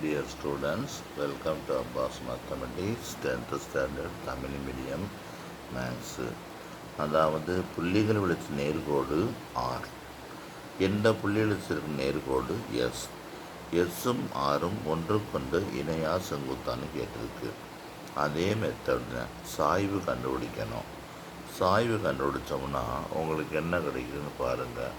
Dear students welcome to Abbas mathematics 10th standard Tamil medium maths அதாவது புள்ளிகள் விழிச்ச நேர்கோடு R எந்த புள்ளிகள் வச்சிருக்கும் நேர்கோடு எஸ் எஸ்ஸும் ஆரும் ஒன்றுக்கொண்டு இணையாக செங்குத்தான்னு கேட்டிருக்கு. அதே மெத்தட் சாய்வு கண்டுபிடிக்கணும். சாய்வு கண்டுபிடிச்சோம்னா உங்களுக்கு என்ன கிடைக்குதுன்னு பாருங்கள்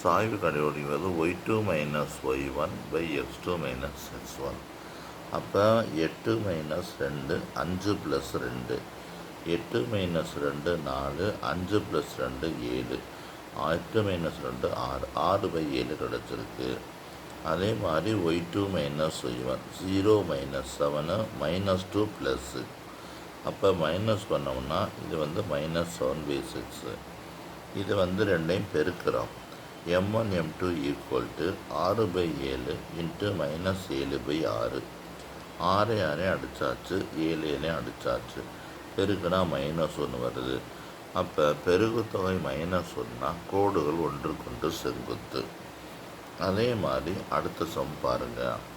சாய்வு கண்டுபிடிக்கிறது y two minus y one by x two minus x one அப்போ எட்டு மைனஸ் ரெண்டு அஞ்சு ப்ளஸ் ரெண்டு. எட்டு மைனஸ் ரெண்டு நாலு அஞ்சு ப்ளஸ் ரெண்டு ஏழு. எட்டு மைனஸ் ரெண்டு ஆறு. ஆறு பை ஏழு கிடச்சிருக்கு. அதே மாதிரி y two minus y one zero minus seven minus two plus அப்போ மைனஸ் பண்ணோம்னா இது வந்து மைனஸ் செவன் பை சிக்ஸு இது வந்து ரெண்டையும் பெருக்கிறோம். M one M two equal to ஆறு பை ஏழு இன்ட்டு மைனஸ் ஏழு பை ஆறு. ஆறு ஆறே அடித்தாச்சு ஏழு ஏழே அடித்தாச்சு பெருக்குனா மைனஸ் ஒன்று வருது. அப்போ பெருகுத்தொகை மைனஸ் ஒன்றா கோடுகள் ஒன்றுக்கொண்டு செங்குத்து. அதே மாதிரி அடுத்த சம் பாருங்கள்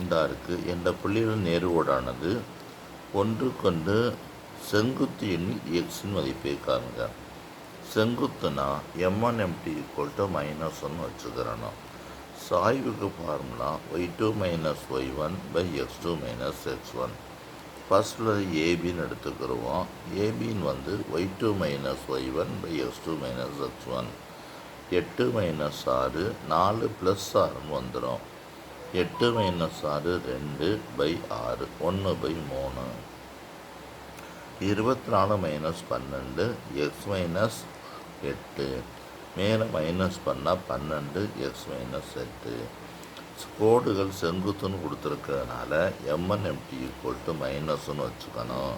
இந்த இருக்குது எந்த புள்ளிகள் ஒன்று ஒன்றுக்கொண்டு செங்குத்து எண்ணில் எக்ஸின் மதிப்பை காணுங்கள் செங்குத்துனா MNMT MT equal to minus one வச்சுக்கிறணும். சாய்வுக்கு formula y two minus y one by x two minus x one ஃபஸ்ட்டில் ஏபின்னு எடுத்துக்கிடுவோம். ஏபின்னு வந்து y two minus y one by x two minus x one எட்டு மைனஸ் ஆறு நாலு ப்ளஸ் ஆறுன்னு வந்துடும் எட்டு மைனஸ் ஆறு ரெண்டு பை ஆறு ஒன்று பை மூணு. இருபத்தி நாலு மைனஸ் பன்னெண்டு எக்ஸ் மைனஸ் எட்டு. மேலே மைனஸ் பண்ணால் பன்னெண்டு எக்ஸ் மைனஸ் எட்டு. கோடுகள் செங்குத்துன்னு கொடுத்துருக்கறதுனால எம்என் எம்டி ஈக்குவல் டு மைனஸ்னு வச்சுக்கணும்.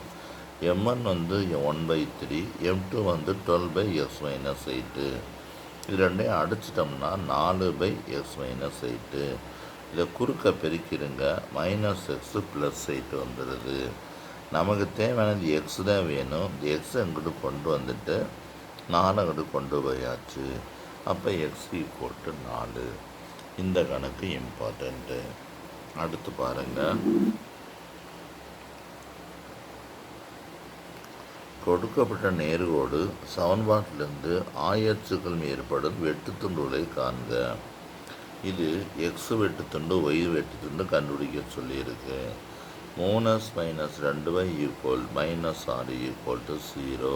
எம்என் வந்து one by three M two வந்து twelve by x minus eight இது ரெண்டையும் அடிச்சிட்டோம்னா நாலு பை எக்ஸ் மைனஸ் எயிட்டு இதை குறுக்க பெருக்கிடுங்க மைனஸ் எக்ஸு ப்ளஸ் எயிட் வந்துடுது நமக்கு தேவையானது எக்ஸ் தான் வேணும். இந்த எக்ஸ் எங்கிட்டு கொண்டு வந்துட்டு நாலு அங்கிட்டு கொண்டு போயாச்சு. அப்போ எக்ஸ் ஈக்குவல் டு நாலு. இந்த கணக்கு இம்பார்ட்டண்ட்டு அடுத்து பாருங்கள் கொடுக்கப்பட்ட நேர்கோடு சமன்பாட்டிலிருந்து ஆயச்சுக்கள் ஏற்படும் வெட்டுத்துண்டுகளை காண்க. இது எக்ஸ் வெட்டுத்துண்டு ஒய் வெட்டுத்துண்டு கண்டுபிடிக்க சொல்லியிருக்கு. மூனஸ் மைனஸ் ரெண்டு பை ஈக்குவல் மைனஸ் ஆறு ஈக்குவல் டு ஜீரோ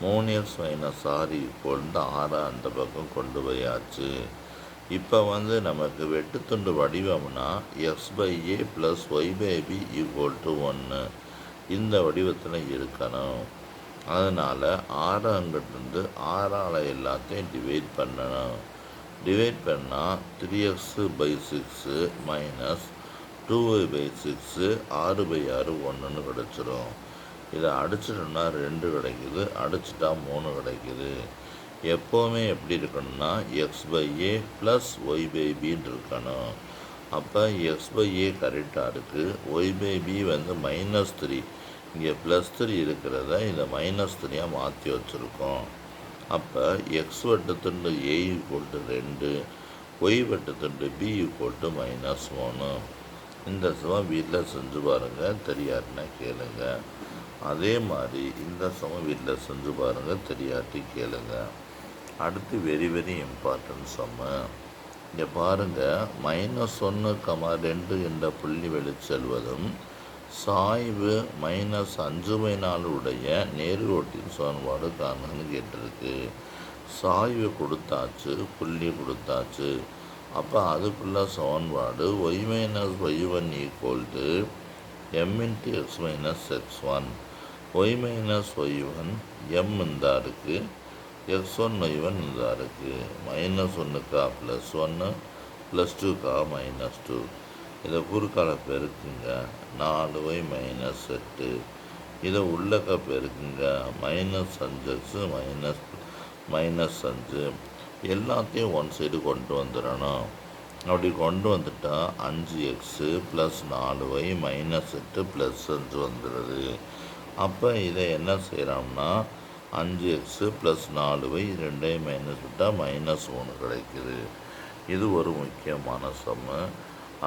மூணு எக்ஸ் மைனஸ் ஆறு ஈக்குவல் ஆறை அந்த பக்கம் கொண்டு போயாச்சு. இப்போ வந்து நமக்கு வெட்டுத்துண்டு வடிவம்னா x by A plus y by B equal to ஒன்று இந்த வடிவத்தில் இருக்கணும். அதனால் ஆறு அங்கிட்டிருந்து ஆறால் எல்லாத்தையும் டிவைட் பண்ணணும். டிவைட் பண்ணால் three x by six minus two by six ஆறு பை ஆறு ஒன்றுன்னு கிடச்சிரும். இதை அடிச்சிட்டோம்னா ரெண்டு கிடைக்குது அடிச்சிட்டா மூணு கிடைக்குது. எப்போவுமே எப்படி இருக்கணும்னா x by a plus y by பின்னு இருக்கணும். அப்போ எக்ஸ் பை ஏ கரெக்டாக இருக்குது ஒய் பை பி வந்து மைனஸ் த்ரீ இங்கே ப்ளஸ் த்ரீ இருக்கிறத இதை மைனஸ் த்ரீயாக மாற்றி வச்சுருக்கோம். அப்போ எக்ஸ் வட்டத்துண்டு ஏ ஈக்குவல் டு ரெண்டு ஒய் வட்டத்துண்டு பி ஈக்குவல் டு மைனஸ் மூணு. இந்த சமம் வீட்டில் செஞ்சு பாருங்கள் தெரியாதுன்னா கேளுங்கள் அதே மாதிரி இந்த சமம் வீட்டில் செஞ்சு பாருங்கள் தெரியாட்டி கேளுங்க. அடுத்து வெரி வெரி இம்பார்ட்டன்ட் சம்ம இங்கே பாருங்கள் மைனஸ் ஒன்று கமா ரெண்டு என்ற புள்ளி வெளிச்செல்வதும் சாய்வு மைனஸ் அஞ்சு மை நாலு உடைய நேர்கோட்டின் சமன்பாடு காணுன்னு கேட்டிருக்கு. சாய்வு கொடுத்தாச்சு புள்ளி கொடுத்தாச்சு. அப்போ அதுக்குள்ள சமன்பாடு Y minus Y one equal to M into X minus X one Y minus Y one M இந்தா இருக்குது எக்ஸ் ஒன் ஒய் ஒன் இந்தா இருக்குது மைனஸ் ஒன்றுக்கா ப்ளஸ் ஒன்று ப்ளஸ் டூக்கா மைனஸ் டூ இதை குறுக்கால பெருக்குங்க. நாலு ஒய் மைனஸ் எட்டு. இதை உள்ளக்க பெருக்குங்க. மைனஸ் அஞ்சு எக்ஸு மைனஸ் மைனஸ் அஞ்சு. எல்லாத்தையும் ஒன் சைடு கொண்டு வந்துடணும் அப்படி கொண்டு வந்துட்டால் அஞ்சு எக்ஸு ப்ளஸ் நாலு ஒய் மைனஸ் எட்டு ப்ளஸ் அஞ்சு வந்துடுது அப்போ இதை என்ன செய்கிறோம்னா அஞ்சு எக்ஸு ப்ளஸ் நாலு வை ரெண்டையும் மைனஸ் விட்டால் மைனஸ் ஒன்று கிடைக்குது. இது ஒரு முக்கியமான சம்மு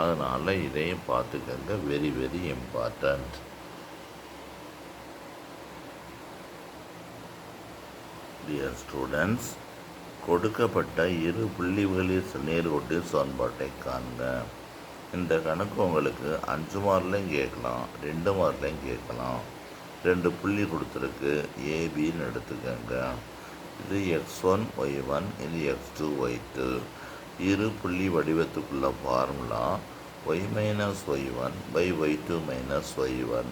அதனால் இதையும் பார்த்துக்கங்க. Very very important dear students கொடுக்கப்பட்ட இரு புள்ளிகளில் நேர்கோட்டில் சமன்பாட்டை காண்க. இந்த கணக்கு உங்களுக்கு அஞ்சு மார்க்லையும் கேட்கலாம் ரெண்டு மார்க்லையும் கேட்கலாம். ரெண்டு புள்ளி கொடுத்துருக்கு. ஏபின்னு எடுத்துக்கோங்க. இது எக்ஸ் ஒன் ஒய் ஒன் இது எக்ஸ் டூ ஒய் டூ இரு புள்ளி வடிவத்துக்குள்ள formula y minus y one by y two minus y one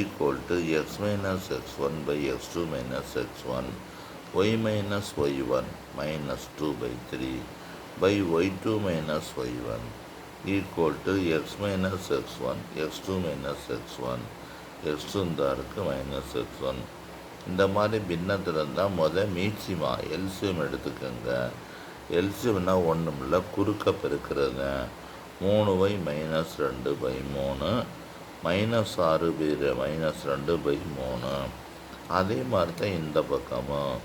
equal to x minus x one by x two minus x one y minus y one minus two by three by y two minus y one equal to x minus x one x two minus x one x two இருக்குது minus X one. இந்த மாதிரி பின்னத்தில் இருந்தால் முதல் மீட்சிமா எல்சியம் எடுத்துக்கோங்க. எல்சியம்னா ஒன்றும் இல்லை குறுக்க பெருக்கிறது மூணு பை மைனஸ் ரெண்டு பை மூணு. மைனஸ் ஆறு பை மைனஸ் ரெண்டு பை மூணு. அதே மாதிரி தான் இந்த பக்கமும்.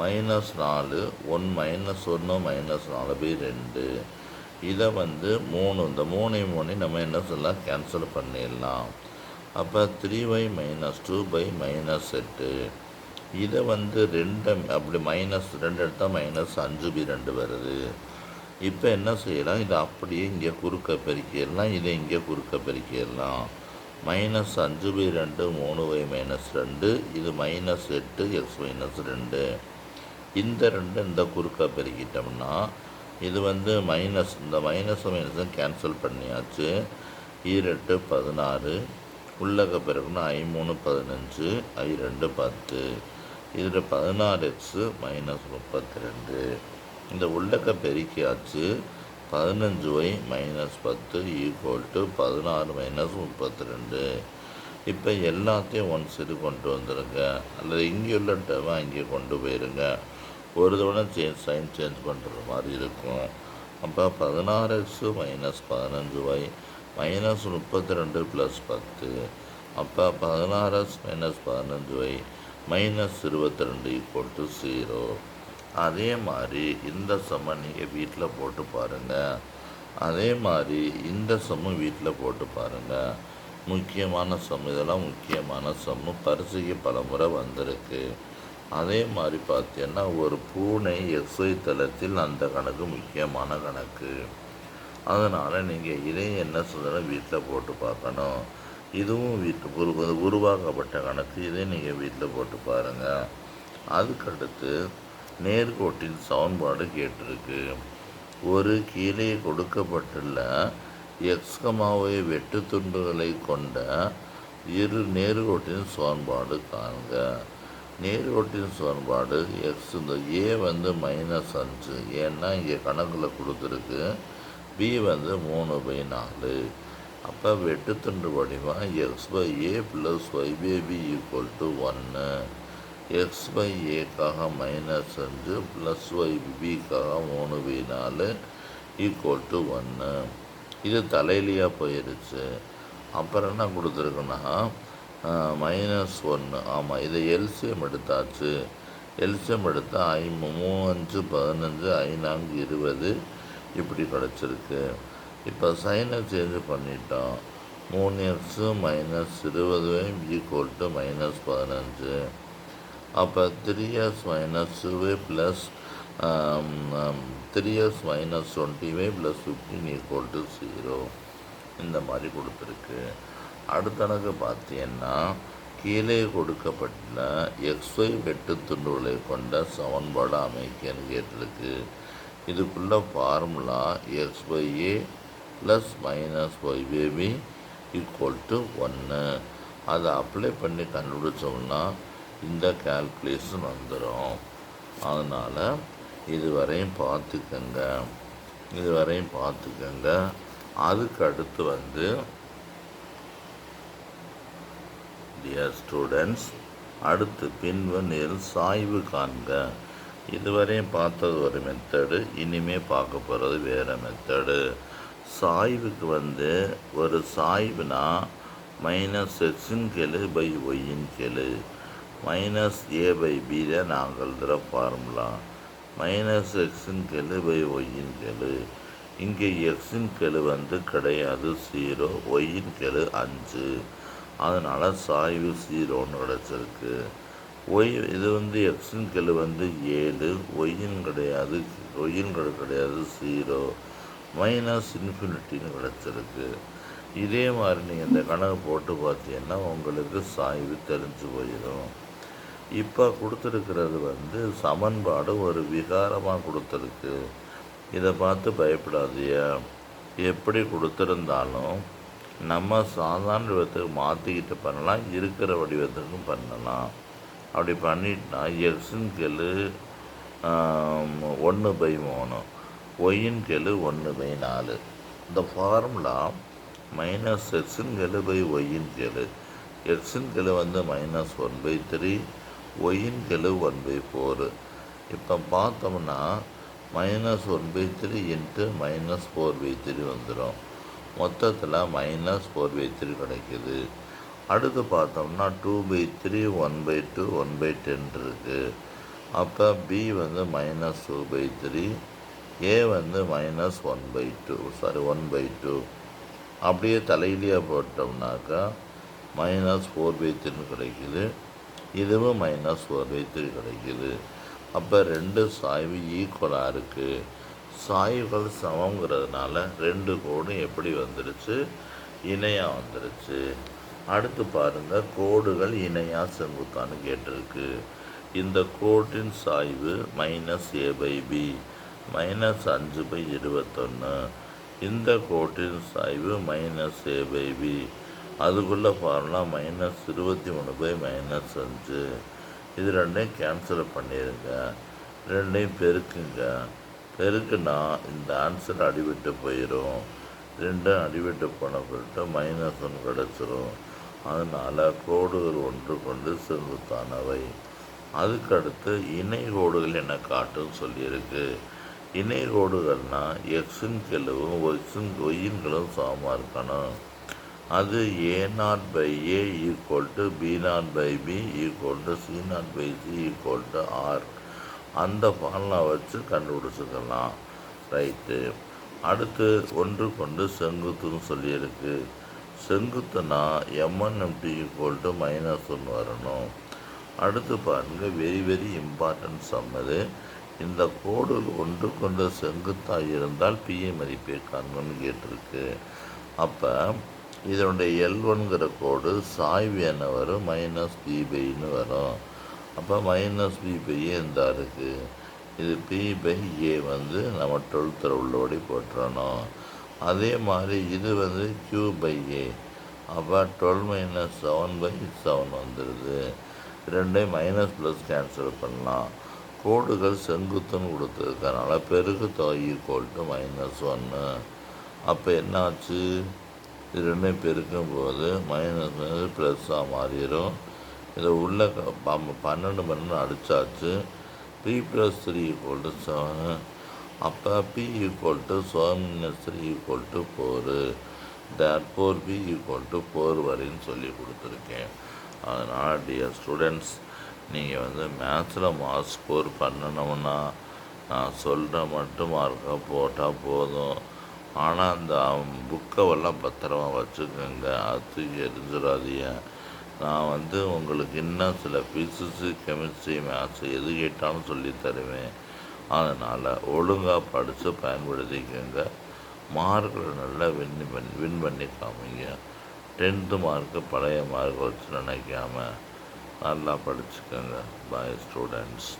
மைனஸ் நாலு ஒன் மைனஸ் ஒன்று மைனஸ் நாலு பை ரெண்டு. இதை வந்து மூணு இந்த மூணையும் மூணு நம்ம என்ன சொல்லலாம் கேன்சல் பண்ணிடலாம். அப்போ three y minus two by minus எட்டு இதை வந்து ரெண்டு அப்படி மைனஸ் ரெண்டு எடுத்தால் மைனஸ் அஞ்சு பி ரெண்டு வருது. இப்போ என்ன செய்யலாம்? இதை அப்படியே இங்கே குறுக்க பெருக்கிடலாம். இதை இங்கே குறுக்க பெருக்கிடலாம். மைனஸ் அஞ்சு பை ரெண்டு மூணு ஒய் மைனஸ் ரெண்டு. இது மைனஸ் எட்டு எக்ஸ் மைனஸ் ரெண்டு. இந்த ரெண்டு இந்த குறுக்க பெருக்கிட்டோம்னா இது வந்து மைனஸ் இந்த மைனஸ் மைனஸும் கேன்சல் பண்ணியாச்சு. ஈரெட்டு பதினாறு. உள்ளக பிறகுனா ஐ மூணு பதினஞ்சு ஐ ரெண்டு பத்து. இதில் பதினாறு எக்ஸு மைனஸ் முப்பத்தி ரெண்டு இந்த உள்ளக்க பெருக்கியாச்சு. பதினஞ்சு ஒய் மைனஸ் பத்து ஈக்குவல் டு பதினாறு மைனஸ் முப்பத்தி ரெண்டு இப்போ எல்லாத்தையும் ஒன் சைடு கொண்டு வந்துடுங்க அல்லது இங்கே உள்ள டேர்மை அங்கே கொண்டு போயிருங்க. ஒரு தவணை சேஞ்ச் சைன் சேஞ்ச் பண்ணுற மாதிரி இருக்கும். அப்போ பதினாறு எக்ஸு மைனஸ் பதினஞ்சு ஒய் மைனஸ் முப்பத்தி ரெண்டு ப்ளஸ் பத்து. அப்போ பதினாறு மைனஸ் பதினஞ்சு ஒய் மைனஸ் இருபத்தி ரெண்டு ஈக்குவல் டு ஜீரோ அதே மாதிரி இந்த சம்மை நீங்கள் வீட்டில் போட்டு பாருங்கள் அதே மாதிரி இந்த சம்மு வீட்டில் போட்டு பாருங்கள் முக்கியமான சம் இதெல்லாம் முக்கியமான சம்மு பரிசுக்கு பல முறை வந்திருக்கு. அதே மாதிரி பார்த்தீங்கன்னா ஒரு பூனை எக்ஸ்ஒய் தளத்தில் அந்த கணக்கு முக்கியமான கணக்கு. அதனால் நீங்கள் இதே என்ன சொல்கிறோம் வீட்டில் போட்டு பார்க்கணும். இதுவும் வீட்டு உரு உருவாக்கப்பட்ட கணக்கு. இதே நீங்கள் வீட்டில் போட்டு பாருங்கள் அதுக்கடுத்து நேர்கோட்டின் சமன்பாடு கேட்டிருக்கு. ஒரு கீழே கொடுக்கப்பட்டுள்ள எக்ஸ்கமாவை வெட்டு துண்டுகளை கொண்ட இரு நேர்கோட்டின் சமன்பாடு காண்க நேர்கோட்டின் சமன்பாடு எக்ஸ் இந்த ஏ வந்து மைனஸ் அஞ்சு. ஏன்னா இங்கே கணக்கில் கொடுத்துருக்கு. பி வந்து மூணு பை நாலு. அப்போ வெட்டுத்துண்டு வடிவம் x by a plus y by b equal to ஒன்று எக்ஸ் பை ஏக்காக மைனஸ் அஞ்சு ப்ளஸ் ஒய் பிக்காக மூணு பை நாலு ஈக்குவல் டு ஒன்று இது தலையிலையாக போயிடுச்சு அப்புறம் என்ன கொடுத்துருக்குன்னா மைனஸ் ஒன்று ஆமாம் இதை எல்சியம் எடுத்தாச்சு. எல்சியம் எடுத்தால் ஐ மூ அஞ்சு பதினஞ்சு ஐநான்கு இருபது இப்படி கிடச்சிருக்கு இப்போ சைனை சேஞ்ச் பண்ணிட்டோம். மூணு எக்ஸு மைனஸ் இருபது ஈக்குவல் டு மைனஸ் பதினஞ்சு. அப்போ three x minus two y plus three x minus twenty y plus fifteen equal to zero இந்த மாதிரி கொடுத்துருக்கு. அடுத்தனக்கு பார்த்தீங்கன்னா கீழே கொடுக்கப்பட்ட எக்ஸ்ஒய் வெட்டு துண்டுகளை கொண்ட சமன்பாடு அமைக்கன்னு கேட்டிருக்கு. இதுக்குள்ள formula x by a plus minus y by b equal to ஒன்று அதை அப்ளை பண்ணி கண்டுபிடிச்சோம்னா இந்த கேல்குலேஷன் வந்துடும் அதனால் இதுவரையும் பார்த்துக்கங்க. இதுவரையும் பார்த்துக்கங்க. அதுக்கு அடுத்து வந்து டியர் ஸ்டூடெண்ட்ஸ் அடுத்து பின்வனில் சாய்வு காண்க. இதுவரையும் பார்த்தது ஒரு மெத்தடு இனிமே பார்க்க போகிறது வேறு மெத்தடு. சாய்வுக்கு வந்து ஒரு சாய்வுனா மைனஸ் எக்ஸின் கெழு பை ஒய்யின் கேளு மைனஸ் ஏ பை பியில் நாங்கள் தர ஃபார்முலா மைனஸ் எக்ஸின் கேளு பை ஒய்யின் கேளு இங்கே எக்ஸின் கெழு வந்து கிடையாது ஜீரோ ஒய்யின் கெழு அஞ்சு. அதனால் சாய்வு ஜீரோன்னு கிடச்சிருக்கு ஒய் இது வந்து எக்ஸின் கெழு வந்து ஏழு ஒய்யின் கிடையாது ஒய்யின் கிடையாது ஜீரோ மைனஸ் இன்ஃபினிட்டின்னு கிடச்சிருக்கு. இதே மாதிரி நீங்கள் இந்த கணக்கு போட்டு பார்த்தீங்கன்னா உங்களுக்கு சாய்வு தெரிஞ்சு போயிடும். இப்போ கொடுத்துருக்கிறது வந்து சமன்பாடு ஒரு விகாரமாக கொடுத்துருக்கு. இதை பார்த்து பயப்படாதீங்க. எப்படி கொடுத்துருந்தாலும் நம்ம சாதாரண வடிவத்துக்கு மாற்றிக்கிட்டு பண்ணலாம் இருக்கிற வடிவத்துக்கும் பண்ணலாம். அப்படி பண்ணிட்டா எக்ஸின் கெழு ஒன்று பை மூணு. ஒய்யின் கெழு ஒன்று பை நாலு. இந்த ஃபார்முலா மைனஸ் எக்ஸின் கெழு பை ஒய்யின் கெழு. எக்ஸின் கெழு வந்து மைனஸ் ஒன் பை த்ரீ ஒய்யின் கெழு ஒன் பை ஃபோரு. இப்போ பார்த்தோம்னா minus one by three into minus four by three வந்துடும் மொத்தத்தில் மைனஸ் ஃபோர் பை த்ரீ கிடைக்கிது. அடுத்து பார்த்தோம்னா two by three one by two one by ten இருக்குது அப்போ பி வந்து minus two by three a வந்து minus one by two sorry one by two அப்படியே தலையிலேயே போட்டோம்னாக்கா மைனஸ் ஃபோர் பை த்ரீன்னு கிடைக்குது. இதுவும் மைனஸ் ஃபோர் பை த்ரீ கிடைக்குது. அப்போ ரெண்டு சாய்வு ஈக்குவலாக இருக்குது சாய்வுகள் சமங்கிறதுனால ரெண்டு கோடும் எப்படி வந்துடுச்சு இணையாக வந்துடுச்சு அடுத்து பாருங்கள் கோடுகள் இணையாக செங்குத்தான்னு கேட்டிருக்கு. இந்த கோட்டின் சாய்வு minus a by b minus அஞ்சு பை இருபத்தொன்று இந்த கோட்டின் சாய்வு மைனஸ் ஏ பை பி அதுக்குள்ளே ஃபார்முலா மைனஸ் இருபத்தி மூணு பை மைனஸ் அஞ்சு. இது ரெண்டையும் கேன்சல் பண்ணிடுங்க ரெண்டையும் பெருக்குங்க. பெருக்குனா இந்த ஆன்சர் அடிவிட்டு போயிடும் ரெண்டும் அடிவிட்டு போன பிறகு மைனஸ் ஒன்று கிடச்சிரும். அதனால் கோடுகள் ஒன்று கொண்டு செங்குத்தானவை. அதுக்கடுத்து இணை கோடுகள் என காட்டும் சொல்லியிருக்கு. இணை கோடுகள்னால் எக்ஸின் கெழுவும் எக்ஸின் ஒய்யின்களும் சமமாக இருக்கணும். அது a naught by a equal to b naught by b equal to c naught by c equal to r அந்த ஃபார்முலா வச்சு கண்டுபிடிச்சிக்கலாம். ரைட்டு அடுத்து ஒன்று கொண்டு செங்குத்துன்னு சொல்லியிருக்கு. செங்குத்துனா m n m d equal to minus ஒன்று வரணும். அடுத்து பாருங்கள் வெரி வெரி இம்பார்ட்டன்ட் சம்மது இந்த கோடு ஒன்று கொண்டு செங்குத்தாக இருந்தால் பிஏ மதிப்பை காண்பன்னு கேட்டிருக்கு. அப்போ இதனுடைய எல் ஒன்கிற கோடு சாய்வு என்ன வரும் மைனஸ் பி பைன்னு வரும். அப்போ மைனஸ் பி பை எந்த இருக்குது இது பி பை ஏ வந்து நம்ம டுவெல்த்தில் உள்ளபடி போட்டுறணும் அதே மாதிரி இது வந்து கியூ பை ஏ அப்போ twelve minus seven by seven வந்துடுது ரெண்டையும் மைனஸ் ப்ளஸ் கேன்சல் பண்ணலாம். கோடுகள் செங்குத்துன்னு கொடுத்துருக்கனால பெருக்கு தொகை ஈக்குவல் டு மைனஸ் ஒன்று அப்போ என்னாச்சு? இது ரெண்டையும் பெருக்கும் போது மைனஸ் மைனஸ் ப்ளஸ்ஸாக மாறிடும் இதை உள்ள பன்னெண்டு மணி அடித்தாச்சு three plus three equal to seven அப்போ b equal to seven minus three equal to four that four b equal to four வரைன்னு சொல்லி கொடுத்துருக்கேன். அதனால் டியர் ஸ்டூடெண்ட்ஸ் நீங்கள் வந்து மேத்ஸில் மார்க் ஸ்கோர் பண்ணணும்னா நான் சொல்கிற மட்டும் மார்க்காக போட்டால் போதும். ஆனால் அந்த புக்கவெல்லாம் பத்திரமா வச்சுக்கோங்க. அது எரிஞ்சிடாதீங்க நான் வந்து உங்களுக்கு இன்னும் சில ஃபிசிக்ஸு கெமிஸ்ட்ரி மேத்ஸ் எது கேட்டாலும் சொல்லி தருவேன். அதனால் ஒழுங்காக படித்து பயன்படுத்திக்கோங்க. மார்க்கில் நல்லா வின் பண்ணி வின் பண்ணி காமிங்க. டென்த்து மார்க்கு பழைய மார்க் வச்சு நினைக்காம நல்லா படிச்சுக்கோங்க. பாய் ஸ்டூடெண்ட்ஸ்